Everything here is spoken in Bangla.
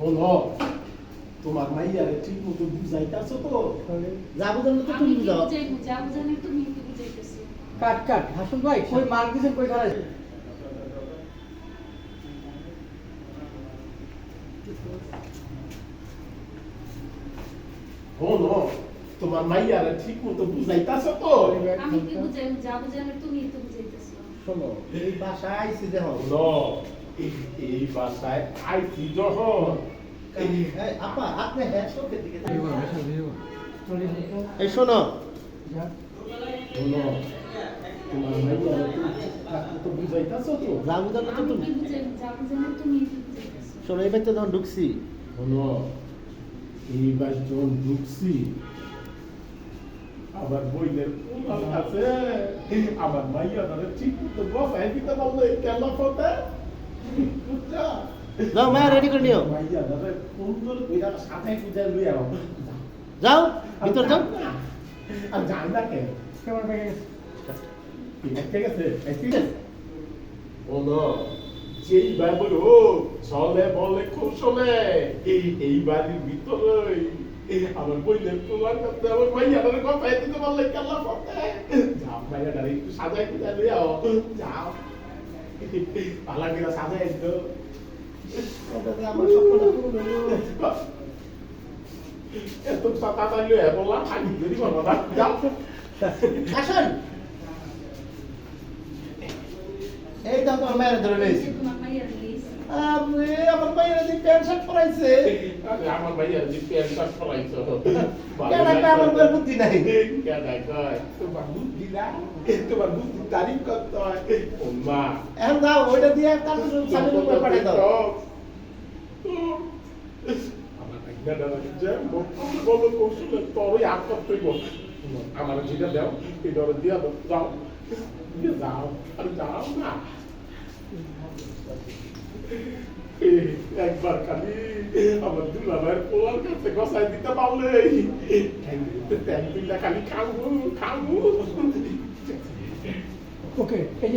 হলো তোমার মাইয়ারে ঠিক মতো বুঝাইতাছো তো। যাব জন্য তো তুমি বুঝাও। তুমি বুঝাইতেছো। কাট কাট। হাসুন ভাই কই মার দিছেন কই ধরে হলো তোমার মাইয়ারে ঠিক মতো বুঝাইতাছো তো আমি কি বুঝাই বুঝা বুঝানি তুমি তো বুঝাইতেছো। শোনো এই বাসায় আইসি দেখো। হলো এই এই বাসায় আইছি যখন। এই, আপা আপনি হ্যাঁ চোখের দিকে এই শোনো। যা। তোমার মাইয়ারে তো। জন্য তো তুমি। তুমি শোনো এই যখন ঢুকছি। এইবার যখন ঢুকছি আমার বইনের কোলাল আছে আমার মাইয়া ধরে ঠিক মতো বসাই দিতে পারল কেলা ফতে বুঝছা যাও মায়া রেডি করে নিও মাইয়া ধরে সুন্দর কইরা সাথে পূজা লই আও যাও ভিতর যাও আর যাই না কে কেমন গেছে ঠিক আছে ঠিক আছে বলো যেই ব্যাপার ও চলে বলে কৌশলে এই এই বাড়ির ভিতরে আমার বইনের তোমার কাছে আমার মাইয়া ধরে কথা দিতে পারলে কেলা করতে যাও মাইয়া ধরে একটু সাজাই কুজা লিয়ে যাও পালা করে সাজাই দিও আমার স্বপ্নটা পূরণ হলো। এত না? যাও। আসুন। এই তো মায়ের ধরে লিস আপনি আমার মায়ের যে প্যান্ট শার্ট পরাইছে। আমার ভাইয়া যে প্যান্ট শার্ট পরাইছো। কেন একটা আমার মায়ের বুদ্ধি নাই? কেন কয় তোমার বুদ্ধি না তোমার বুদ্ধি তারিফ করতে হয়। মা এখন যাও ওইটা দিয়ে তার সামনে উপরে পাঠিয়ে দাও। আমার যেটা দিয়া দাও। যাও। আরে যাও না। একবার খালি আমার দুলাভাইয়ের পোলার কাছে গসাই দিতে পারলে। খালি খাব খাব ওকে এই